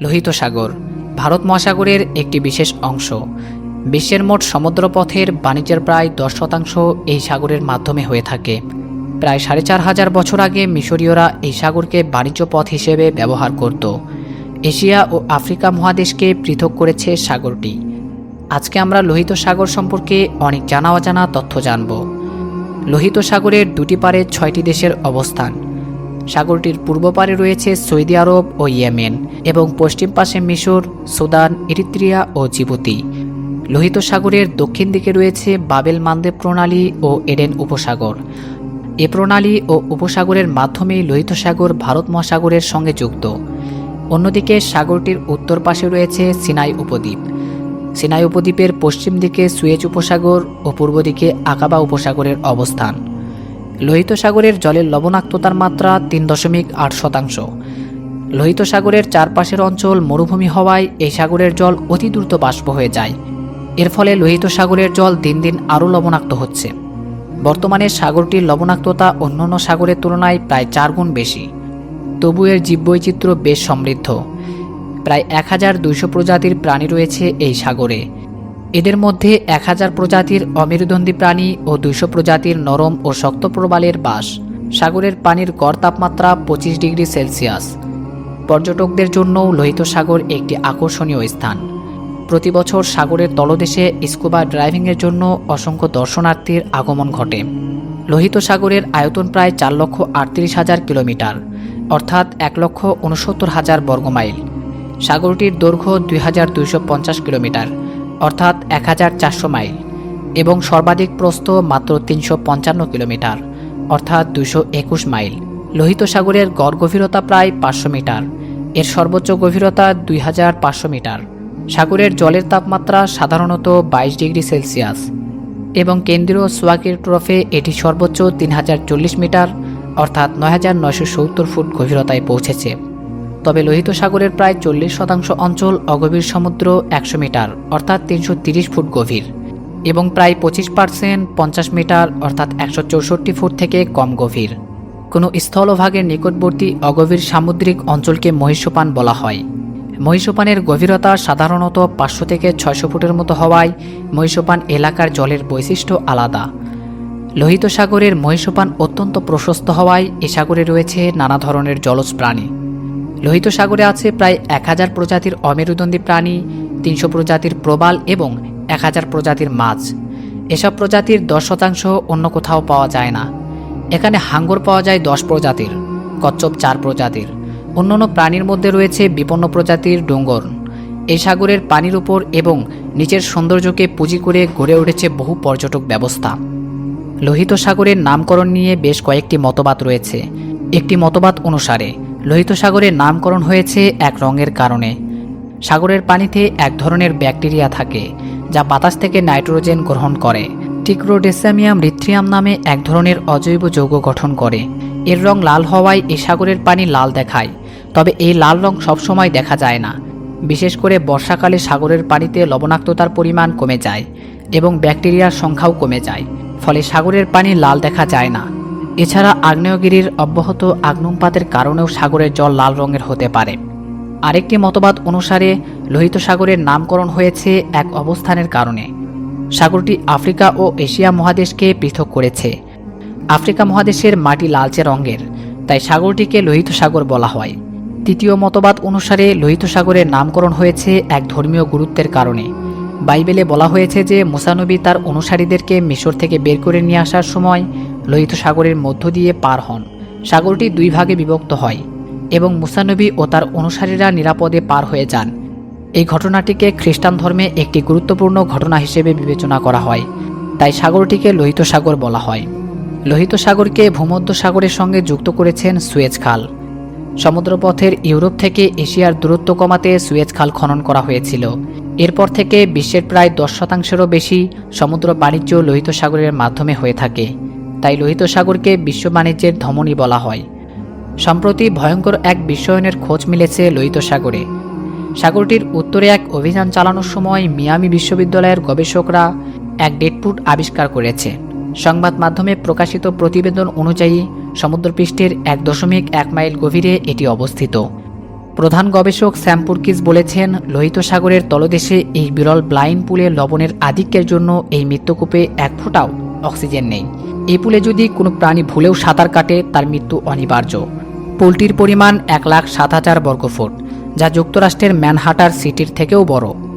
লোহিত সাগর, ভারত মহাসাগরের একটি বিশেষ অংশ। বিশ্বের মোট সমুদ্রপথের বাণিজ্যের প্রায় দশ শতাংশ এই সাগরের মাধ্যমে হয়ে থাকে। প্রায় সাড়ে চার হাজার বছর আগে মিশরীয়রা এই সাগরকে বাণিজ্য পথ হিসেবে ব্যবহার করত। এশিয়া ও আফ্রিকা মহাদেশকে পৃথক করেছে সাগরটি। আজকে আমরা লোহিত সাগর সম্পর্কে অনেক জানা অজানা তথ্য জানব। লোহিত সাগরের দুটি পারে ছয়টি দেশের অবস্থান। সাগরটির পূর্ব পারে রয়েছে সৌদি আরব ও ইয়েমেন এবং পশ্চিম পাশে মিশর, সুদান, ইরিত্রিয়া ও জিবুতি। লোহিত সাগরের দক্ষিণ দিকে রয়েছে বাবেল মানদেব প্রণালী ও এডেন উপসাগর। এ প্রণালী ও উপসাগরের মাধ্যমেই লোহিত সাগর ভারত মহাসাগরের সঙ্গে যুক্ত। অন্যদিকে সাগরটির উত্তর পাশে রয়েছে সিনাই উপদ্বীপ। সিনাই উপদ্বীপের পশ্চিম দিকে সুয়েজ উপসাগর ও পূর্ব দিকে আকাবা উপসাগরের অবস্থান। লোহিত সাগরের জলের লবণাক্ততার মাত্রা তিন দশমিক আট শতাংশ। লোহিত সাগরের চারপাশের অঞ্চল মরুভূমি হওয়ায় এই সাগরের জল অতি দ্রুত বাষ্প হয়ে যায়। এর ফলে লোহিত সাগরের জল দিন দিন আরও লবণাক্ত হচ্ছে। বর্তমানে সাগরটির লবণাক্ততা অন্যান্য সাগরের তুলনায় প্রায় চার গুণ বেশি। তবু এর জীববৈচিত্র্য বেশ সমৃদ্ধ। প্রায় এক হাজার দুইশো প্রজাতির প্রাণী রয়েছে এই সাগরে। এদের মধ্যে এক হাজার প্রজাতির অমেরুদণ্ডী প্রাণী ও দুইশো প্রজাতির নরম ও শক্ত প্রবালের বাস। সাগরের পানির গড় তাপমাত্রা পঁচিশ ডিগ্রি সেলসিয়াস। পর্যটকদের জন্যও লোহিত সাগর একটি আকর্ষণীয় স্থান। প্রতি বছর সাগরের তলদেশে স্কুবা ড্রাইভিংয়ের জন্য অসংখ্য দর্শনার্থীর আগমন ঘটে। লোহিত সাগরের আয়তন প্রায় চার লক্ষ আটত্রিশ হাজার কিলোমিটার, অর্থাৎ এক লক্ষ উনসত্তর হাজার বর্গমাইল। সাগরটির দৈর্ঘ্য দুই হাজার দুইশো পঞ্চাশ কিলোমিটার। অর্থাৎ এক হাজার চারশো মাইল, এবং সর্বাধিক প্রস্থ মাত্র তিনশো পঞ্চান্ন কিলোমিটার, অর্থাৎ দুশো একুশ মাইল। লোহিত সাগরের গড় গভীরতা প্রায় পাঁচশো মিটার, এর সর্বোচ্চ গভীরতা দুই হাজার পাঁচশো মিটার। সাগরের জলের তাপমাত্রা সাধারণত বাইশ ডিগ্রি সেলসিয়াস, এবং কেন্দ্রীয় সোয়াকির ট্রফে এটি সর্বোচ্চ তিন হাজার চল্লিশ মিটার, অর্থাৎ নয় হাজার নয়শো সত্তর ফুট গভীরতায় পৌঁছেছে। তবে লোহিত সাগরের প্রায় চল্লিশ শতাংশ অঞ্চল অগভীর সমুদ্র একশো মিটার, অর্থাৎ তিনশো ফুট গভীর, এবং প্রায় পঁচিশ পার্সেন্ট পঞ্চাশ মিটার, অর্থাৎ একশো চৌষট্টি ফুট থেকে কম গভীর। কোনো স্থলভাগের নিকটবর্তী অগভীর সামুদ্রিক অঞ্চলকে মহিষপান বলা হয়। মহিষপানের গভীরতা সাধারণত পাঁচশো থেকে ছয়শো ফুটের মতো হওয়ায় মহিষপান এলাকার জলের বৈশিষ্ট্য আলাদা। লোহিত সাগরের মহিষপান অত্যন্ত প্রশস্ত হওয়ায় এ সাগরে রয়েছে নানা ধরনের জলজ প্রাণী। লোহিত সাগরে আছে প্রায় এক হাজার প্রজাতির অমেরুদণ্ডী প্রাণী, তিনশো প্রজাতির প্রবাল এবং এক হাজার প্রজাতির মাছ। এসব প্রজাতির দশ শতাংশ অন্য কোথাও পাওয়া যায় না। এখানে হাঙ্গর পাওয়া যায় দশ প্রজাতির, কচ্ছপ চার প্রজাতির। অন্যান্য প্রাণীর মধ্যে রয়েছে বিপন্ন প্রজাতির ডোঙ্গর। এই সাগরের পানির উপর এবং নিচের সৌন্দর্যকে পুঁজি করে গড়ে উঠেছে বহু পর্যটক ব্যবস্থা। লোহিত সাগরের নামকরণ নিয়ে বেশ কয়েকটি মতবাদ রয়েছে। একটি মতবাদ অনুসারে লোহিত সাগরের নামকরণ হয়েছে এক রঙের কারণে। সাগরের পানিতে এক ধরনের ব্যাকটেরিয়া থাকে, যা বাতাস থেকে নাইট্রোজেন গ্রহণ করে। টিক্রোডেসামিয়াম রিথ্রিয়াম নামে এক ধরনের অজৈব যৌগ গঠন করে। এর রং লাল হওয়ায় এ সাগরের পানি লাল দেখায়, তবে এই লাল রং সবসময় দেখা যায় না। বিশেষ করে বর্ষাকালে সাগরের পানিতে লবণাক্ততার পরিমাণ কমে যায় এবং ব্যাকটেরিয়ার সংখ্যাও কমে যায়, ফলে সাগরের পানি লাল দেখা যায় না। এছাড়া আগ্নেয়গিরির অব্যাহত আগ্নুমপাতের কারণেও সাগরের জল লাল রঙের হতে পারে। আরেকটি মতবাদ অনুসারে, লোহিত সাগরের নামকরণ হয়েছে এক অবস্থানের কারণে। সাগরটি আফ্রিকা ও এশিয়া মহাদেশকে পৃথক করেছে। আফ্রিকা মহাদেশের মাটি লালচে রঙের, তাই সাগরটিকে লোহিত সাগর বলা হয়। তৃতীয় মতবাদ অনুসারে, লোহিত সাগরের নামকরণ হয়েছে এক ধর্মীয় গুরুত্বের কারণে। বাইবেলে বলা হয়েছে যে, মুসানবী তার অনুসারীদেরকে মিশর থেকে বের করে নিয়ে আসার সময় লোহিত সাগরের মধ্য দিয়ে পার হন। সাগরটি দুই ভাগে বিভক্ত হয় এবং মুসানবী ও তার অনুসারীরা নিরাপদে পার হয়ে যান। এই ঘটনাটিকে খ্রিস্টান ধর্মে একটি গুরুত্বপূর্ণ ঘটনা হিসেবে বিবেচনা করা হয়। তাই সাগরটিকে লোহিত সাগর বলা হয়। লোহিত সাগরকে ভূমধ্য সাগরের সঙ্গে যুক্ত করেছেন সুয়েজ খাল। সমুদ্রপথের ইউরোপ থেকে এশিয়ার দূরত্ব কমাতে সুয়েজ খাল খনন করা হয়েছিল। এরপর থেকে বিশ্বের প্রায় দশ শতাংশেরও বেশি সমুদ্র বাণিজ্য লোহিত সাগরের মাধ্যমে হয়ে থাকে। তাই লোহিত সাগরকে বিশ্ব বাণিজ্যের ধমনী বলা হয়। সম্প্রতি ভয়ঙ্কর এক বিশ্বায়নের খোঁজ মিলেছে লোহিত সাগরে। সাগরটির উত্তরে এক অভিযান চালানোর সময় মিয়ামি বিশ্ববিদ্যালয়ের গবেষকরা এক ডেডপুট আবিষ্কার করেছে। সংবাদ মাধ্যমে প্রকাশিত প্রতিবেদন অনুযায়ী সমুদ্রপৃষ্ঠের এক দশমিক এক মাইল গভীরে এটি অবস্থিত। প্রধান গবেষক স্যাম্পুরকিস বলেছেন, লোহিত সাগরের তলদেশে এই বিরল ব্লাইন্ড পুলে লবণের আধিক্যের জন্য এই মৃত্যুকূপে এক ফোঁটাও অক্সিজেন নেই। এই পুলে যদি কোনো প্রাণী ভুলেও সাঁতার কাটে, তার মৃত্যু অনিবার্য। পুলটির পরিমাণ এক লাখ সাত হাজার বর্গফুট, যা যুক্তরাষ্ট্রের ম্যানহাটার সিটির থেকেও বড়।